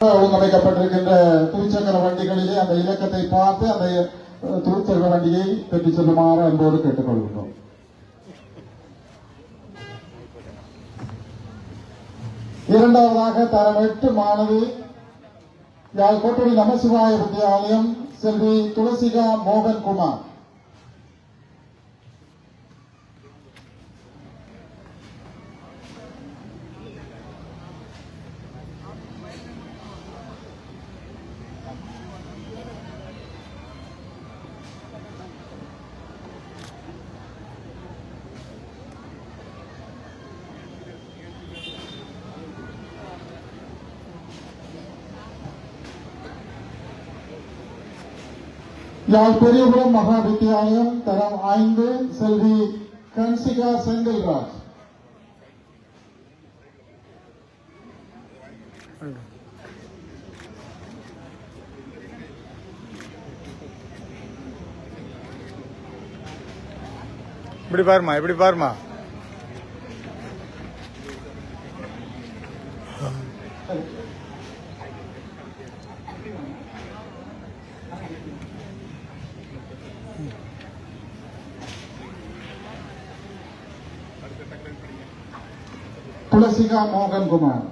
ஒழுங்கமைக்கப்பட்டிருக்கின்ற துவிச்சக்கர வண்டிகளிலே அந்த இலக்கத்தை பார்த்து அந்த அஹ், துவிச்சக்கர வண்டியை பெற்றுச் செல்லுமாறு அன்போடு கேட்டுக்கொள்கின்றோம். இரண்டாவதாக தரம் எட்டு மாணவி யாழ் கோட்டடி நமசிவாய வித்தியாலயம் செல்வி துளசிகா மோகன் யாழ் பெரியபுரம் மகா வித்தியாலயம் தரம் ஐந்து செல்வி கன்சிகா செந்தில்ராஜ். இப்படி பாருமா இப்படி பாருமா துளசிகா மோகன்குமார்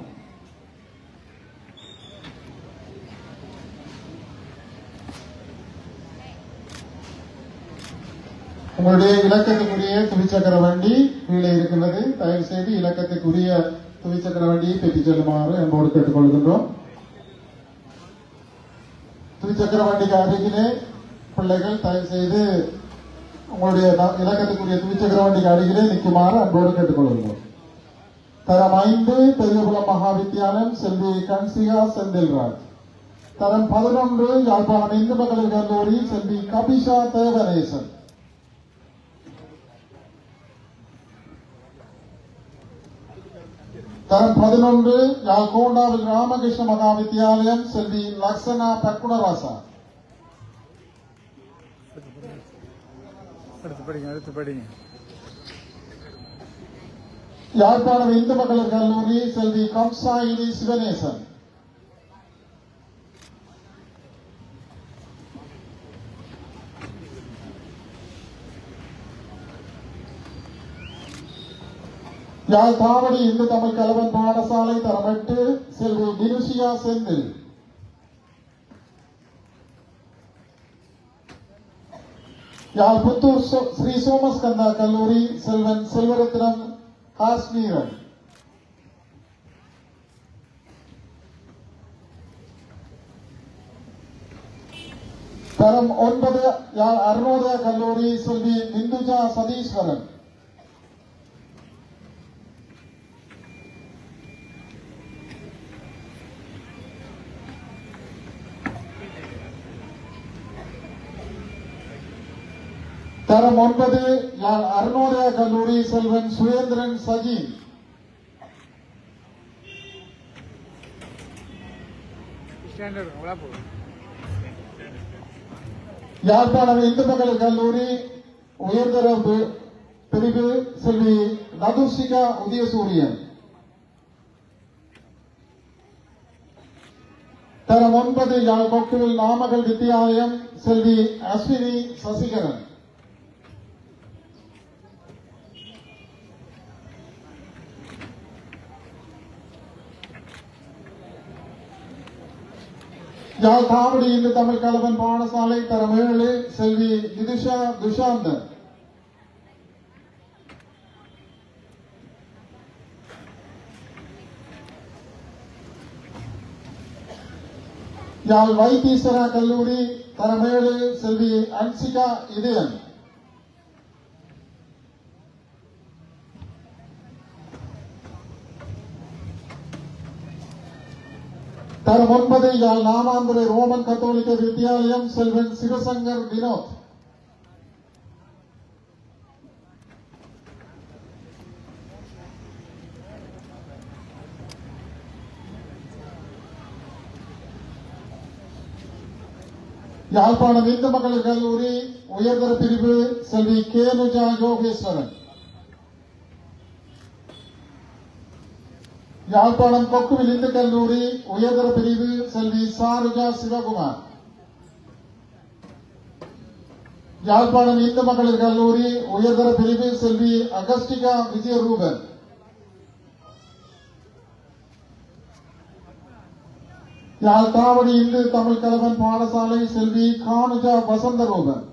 உங்களுடைய இலக்கத்துக்குரிய துவிச்சக்கர வண்டி கீழே இருக்கின்றது. தயவு செய்து இலக்கத்துக்குரிய துவிச்சக்கர வண்டியை பெற்றுச் செல்லுமாறு என்போடு கேட்டுக்கொள்கின்றோம். துவிச்சக்கர வண்டிக்கு அருகிலே பிள்ளைகள் தயவு செய்து உங்களுடைய ந- இலக்கத்துக்குரிய துவிச்சக்கர வண்டிக்கு அருகிலே நிற்குமாறு அன்போடு கேட்டுக்கொள்கின்றோம். தரம் ஐந்து பெரியகுளம் மகா வித்தியாலயம் செல்வி கன்சிகா செந்தில்ராஜ் தரம் பதினொன்று யாழ்ப்பாணம் இந்து மகளிர் கல்லூரி செல்வி கபிஷா தேவநேசன் தரம் பதினொன்று யாழ்கோண்டாவில் ராமகிருஷ்ண மகா வித்தியாலயம் செல்வி லக்ஷனா பக்குணராசா. எடுத்து படிங்க அடுத்து படிங்க. யாழ்ப்பாணம் இந்து மகளிர் கல்லூரி செல்வி கம்சாயினி சிவநேசன். யாழ் தாவடி இந்து தமிழ் கலவன் பாடசாலை தரமட்டு செல்வி நிருஷியா செந்தில். யாழ் புத்தூர் ஸ்ரீ சோமஸ்கந்தா கல்லூரி செல்வன் செல்வரத்னம் காஷ்மீரன் தரம் ஒன்பது யாழ் அருணோதய கல்லூரி செல்வி இந்துஜா தரம் ஒன்பது யாழ் அருணோதய கல்லூரி செல்வன் சுரேந்திரன் சஜி. யாழ்ப்பாணம் இந்து மகளிர் கல்லூரி உயர்தர பிரிவு செல்வி நதுஷிகா உதயசூரியன். தரம் ஒன்பது யாழ் கொக்குவில் நாமகள் வித்தியாலயம் செல்வி அஸ்வினி சசிகரன். யாழ் காவடி இந்து தமிழ் கலவன் பாடசாலை தரம் ஏழு செல்வி நிதிஷா துஷாந்தன் யாழ் வைத்தீஸ்வரா கல்லூரி தரமேழு செல்வி அன்சிகா இதயன். தரம் ஒன்பது யாழ் நாமாந்துரை ரோமன் கத்தோலிக்க வித்தியாலயம் செல்வன் சிவசங்கர் வினோத். யாழ்ப்பாணம் இந்து மகளிர் கல்லூரி உயர்தர பிரிவு செல்வி கேனுஜா யோகேஸ்வரன். யாழ்ப்பாணம் கொக்குவில் இந்து கல்லூரி உயர்தர பிரிவு செல்வி சாருஜா சிவகுமார். யாழ்ப்பாணம் இந்து மகளிர் கல்லூரி உயர்தர பிரிவு செல்வி அகஸ்டிகா விஜயரூபன். யாழ் இந்து தமிழ் கலவன் பாடசாலை செல்வி கானுஜா வசந்தரூபன்.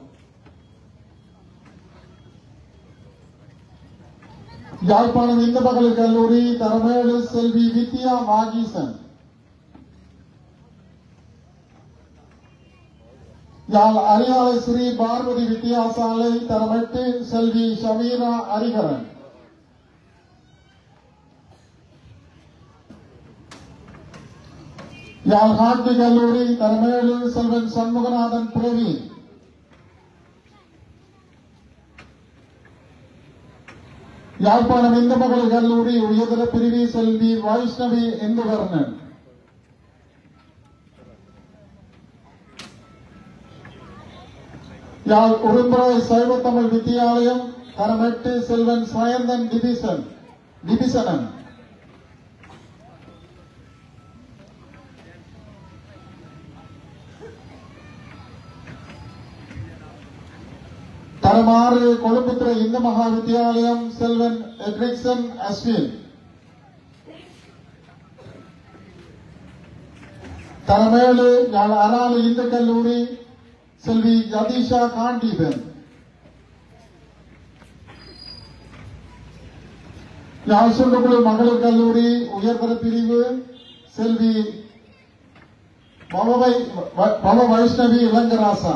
யாழ்ப்பாணம் இந்து மகளிர் கல்லூரி தரமேடு செல்வி வித்யா மாகீசன். யாழ் அரியாலை ஸ்ரீ பார்வதி வித்தியாசாலை தரமெட்டு செல்வி ஷமீரா ஹரிகரன் யாழ் காட்டு கல்லூரி தரமேடு செல்வன் சண்முகநாதன் பிரவீன். யாழ்ப்பாணம் இந்து மகளிர் கல்லூரி உயர்தர பிரிவி செல்வி வைஷ்ணவி இந்துவர்ணன் யாழ் உடும்புரை சைவ தமிழ் வித்தியாலயம் தரமெட்டு செல்வன் சாயந்தன் டிபிசன் ஆறு கொழும்புத்துறை இந்து மகா வித்தியாலயம் செல்வன் எட்ரிக்சன் அஸ்வின். தரமேலு யாழ் அராலு இந்து கல்லூரி செல்வி யதீஷா காண்டீபன். யாழ் மகளிர் கல்லூரி உயர்தர பிரிவு செல்வி பவ வைஷ்ணவி இளங்கராசா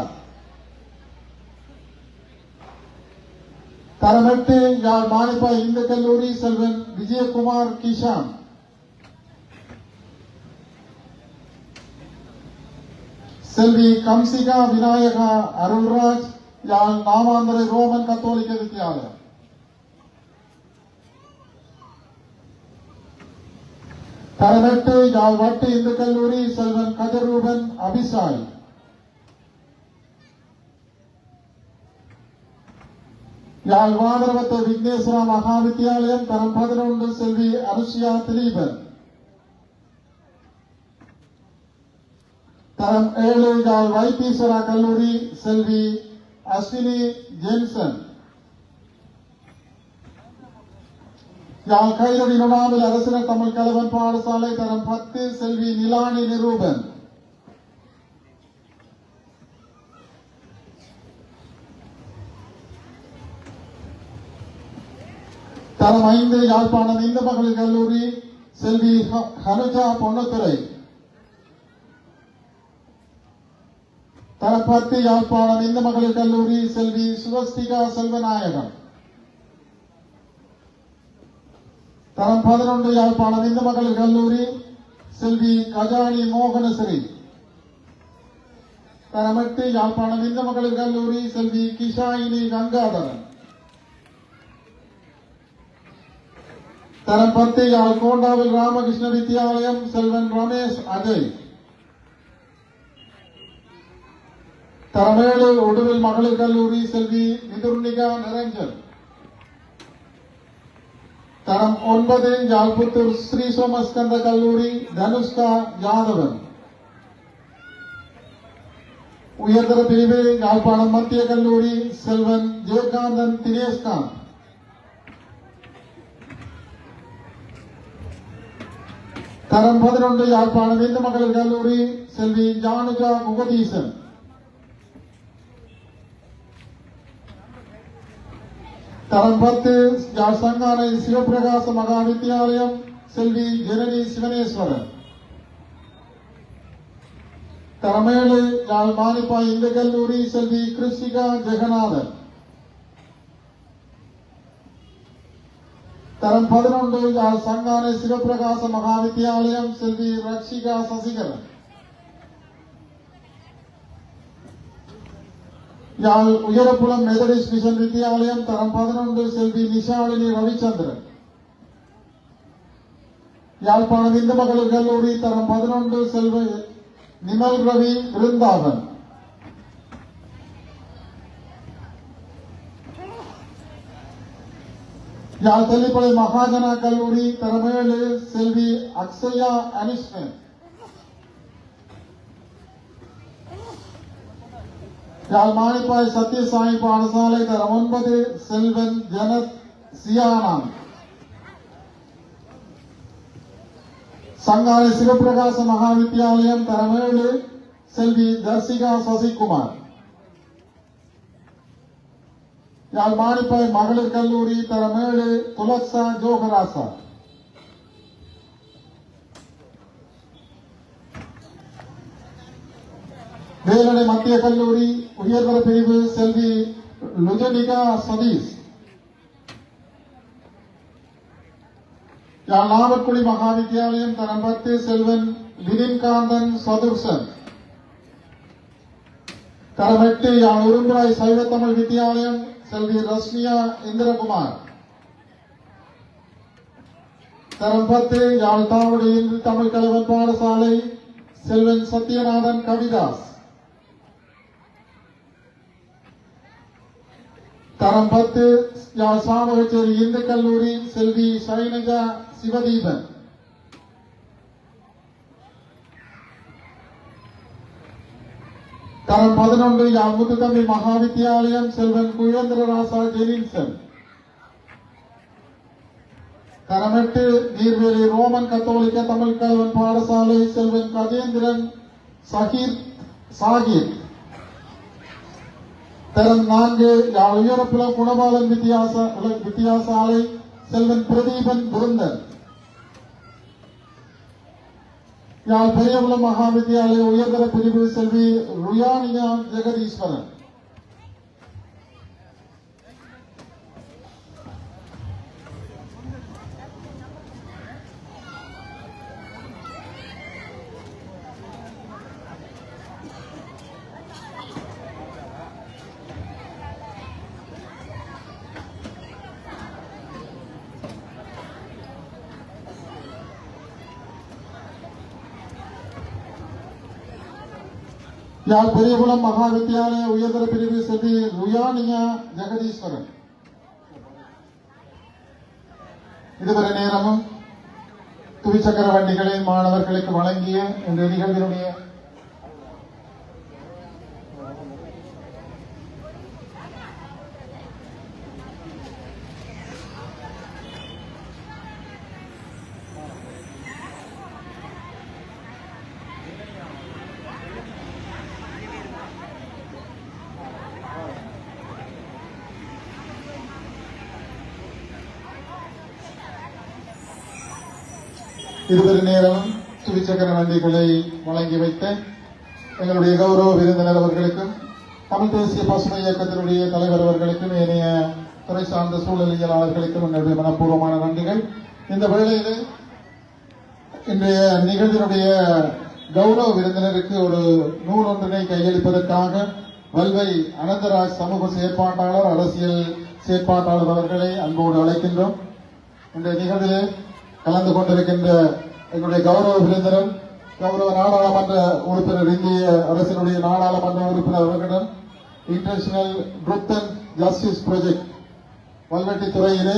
தரமெட்டு யாழ் மானிப்பா இந்து கல்லூரி செல்வன் விஜயகுமார் கிஷான். செல்வி கம்சிகா விநாயகா அருள்ராஜ் யாழ் நாமாந்திர ரோமன் கத்தோலிக்க வித்தியாலயம் தரமெட்டு யாழ் வட்டு இந்து கல்லூரி செல்வன் கதிரூபன் அபிசாய் யாழ் வாதரவத்த விக்னேஸ்வரா மகா வித்தியாலயம் தரம் பதினொன்று செல்வி அனுஷியா திலீபன். தரம் ஏழு யாழ் வைத்தீஸ்வர கல்லூரி செல்வி அஸ்வினி ஜேம்சன். யாழ் கைரடி நுணாவில் அரசினர் தமிழ் கலவன் பாடசாலை தரம் பத்து செல்வி தரம் ஐந்து யாழ்ப்பாணம் இந்து மகளிர் கல்லூரி செல்வி ஹ- ஹனுஜா பொன்னத்துறை. தரம் பத்து யாழ்ப்பாணம் இந்து மகளிர் கல்லூரி செல்வி சுவஸ்திகா செல்வநாயகம் தரம் பதினொன்று யாழ்ப்பாணம் இந்து மகளிர் கல்லூரி செல்வி கஜானி மோகனஸ்ரீ தரம் எட்டு யாழ்ப்பாணம் இந்து மகளிர் கல்லூரி செல்வி கிஷாயினி கங்காதரன். தரம் பத்து யாழ் கோண்டாவில் ராமகிருஷ்ண வித்தியாலயம் செல்வன் ரமேஷ் அஜய் தரமேழு உடுவில் மகளிர் கல்லூரி செல்வி மிதுர்னிகா நிரஞ்சன் தரம் ஒன்பது யாழ்புத்தூர் ஸ்ரீ சோமஸ்கந்த கல்லூரி தனுஷ்கா யாதவன் உயர்தர பிரிவு யாழ்ப்பாணம் மத்திய கல்லூரி செல்வன் ஜெயகாந்தன் தினேஷ்காந்த் தரம் பதினொன்று யாழ்ப்பாணம் இந்து மகளிர் கல்லூரி செல்வி ஜானுஜா முகதீசன் தரம் பத்து யாழ் சங்கானை சிவபிரகாச மகா வித்தியாலயம் செல்வி ஜனனி சிவனேஸ்வரன் தரமேழு யாழ் மானிப்பா இந்து கல்லூரி செல்வி கிருஷிகா ஜெகநாதன் தரம் பதினொன்று யாழ் சங்கானை சிவபிரகாச மகா வித்தியாலயம் செல்வி ரக்ஷிகா சசிகரன் யாழ் உயரப்புலம் மெதடிஸ்ட் மிஷன் வித்தியாலயம் தரம் பதினொன்று செல்வி நிஷாலினி ரவிச்சந்திரன். யாழ்ப்பாணம் இந்து மகளிர் கல்லூரி தரம் பதினொன்று செல்வி நிமல் ரவி விருந்தாவன் யாழ் தெல்லிப்பளை மகாஜனா கல்லூரி தரமேழு செல்வி அக்ஷயா அனிஷ்ணன் யாழ் மாணிப்பாய் சத்யசாயி பாடசாலை தரம் ஒன்பது செல்வன் ஜனத் சியானான் சங்காரை சிவபிரகாச மகாவித்யாலயம் தரமேழு செல்வி தர்சிகா சசிகுமார் யாழ் மாணிப்பாய் மகளிர் கல்லூரி தரமேடு துலசா ஜோகராசா. வேலடை மத்திய கல்லூரி உயர்தர பிரிவு செல்வி லுஜனிகா சதீஷ். யாழ் நாவற்குடி மகாவித்யாலயம் தரம் பத்து செல்வன் வினின்காந்தன் சதுர்சன். தரம் எட்டு யாழ் உரும்புராய் சைவ தமிழ் வித்யாலயம் செல்வி ரஷ்மியா இந்திரகுமார். தரம் பத்து யாழ் தாவடி இந்து தமிழ் கலைவன் பாடசாலை செல்வன் சத்யநாதன் கவிதாஸ். தரம் பத்து யாழ் சாமகச்சேரி இந்து கல்லூரி செல்வி சைனஜா சிவதீபன். தரம் பதினொன்றில் யாழ் முத்துத்தம்பி மகாவித்யாலயம் செல்வன் குழேந்திரராசா ஜெனின்சன். தரம் எட்டு நீர்வேலி ரோமன் கத்தோலிக்க தமிழ் கல்வன் பாடசாலை செல்வன் கஜேந்திரன் சஹீர் சாகிர். தரம் நான்கு யாழ் குணபாலன் வித்தியாச வித்தியாசாலை செல்வன் பிரதீபன் புருந்தன் யாழ் பெரியகுளம் மகாவித்யாலய உயர்தர பிரிவு செல்வி ருயானியா ஜெகதீஸ்வரன் யாழ் பெரியகுளம் மகா வித்தியாலய உயர்தர பிரிவு செல்வி ருயானியா ஜெகதீஸ்வரன்? இதுவரை நேரமும் துவிச்சக்கர வண்டிகளை மாணவர்களுக்கு வழங்கிய இந்த நிகழ்வினுடைய இதுவரை நேரம் துவிச்சக்கர வண்டிகளை வழங்கி வைத்த எங்களுடைய கௌரவ விருந்தினர் அவர்களுக்கும் தமிழ் தேசிய பசுமை இயக்கத்தினுடைய தலைவர் அவர்களுக்கும் ஏனைய துறை சார்ந்த சூழலியலாளர்களுக்கும் எங்களுடைய மனப்பூர்வமான நன்றிகள். இந்த வேளையில் இன்றைய நிகழ்வினுடைய கௌரவ விருந்தினருக்கு ஒரு நூல் ஒன்றினை கையளிப்பதற்காக வல்வை அனந்தராஜ் சமூக செயற்பாட்டாளர் அரசியல் செயற்பாட்டாளர் அவர்களை அன்போடு அழைக்கின்றோம். இந்த நிகழ்வில் கலந்து கொண்டிருக்கின்ற எங்களுடைய கௌரவ விருந்தினர் கௌரவ நாடாளுமன்ற உறுப்பினர் இந்திய அரசினுடைய நாடாளுமன்ற உறுப்பினர் அவர்களிடம் international truth justice project Valvetti துறையிலே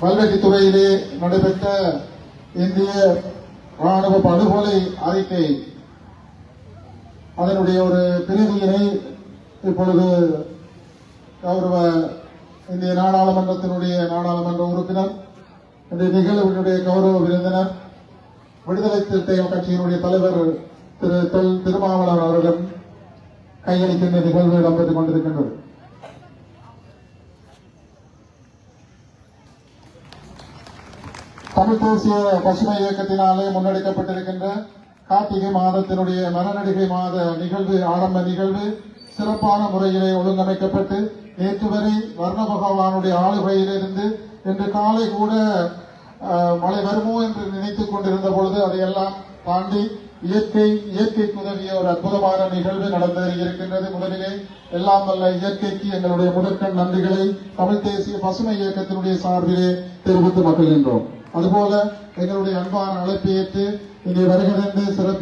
வல்வெட்டி துறையிலே நடைபெற்ற இந்திய ராணுவ படுகொலை அறிக்கை. அதனுடைய ஒரு பிரதியினை இப்பொழுது கௌரவ இந்திய நாடாளுமன்றத்தினுடைய நாடாளுமன்ற உறுப்பினர் இந்த நிகழ்வினுடைய கௌரவ விருந்தினர் விடுதலை சிறுத்தைகள் கட்சியினுடைய தலைவர் திரு தொல் திருமாவளவன் அவர்களும் கையளிக்கின்ற நிகழ்வு இடம்பெற்றுக் கொண்டிருக்கின்றது தமிழ் தேசிய பசுமை இயக்கத்தினாலே முன்னெடுக்கப்பட்டிருக்கின்ற கார்த்திகை மாதத்தினுடைய மரநடிகை மாத நிகழ்வு ஆரம்ப நிகழ்வு சிறப்பான முறையிலே ஒழுங்கமைக்கப்பட்டு நேற்று வரை வர்ண பகவானுடைய ஆளுகையிலிருந்து இன்று காலை கூட மழை வருமோ என்று நினைத்துக் கொண்டிருந்த பொழுது அதையெல்லாம் தாண்டி இயற்கை இயற்கைக்கு உதவிய ஒரு அற்புதமான நிகழ்வு நடந்து இருக்கின்றது முதலிலே எல்லாம் வல்ல இயற்கைக்கு எங்களுடைய முதற்கண் நன்றிகளை தமிழ் தேசிய பசுமை இயக்கத்தினுடைய சார்பிலே தெரிவித்து மகிழ்கின்றோம் அதுபோல எங்களுடைய அன்பான அழைப்பு ஏற்று இங்கே வருகிறது சிறப்பு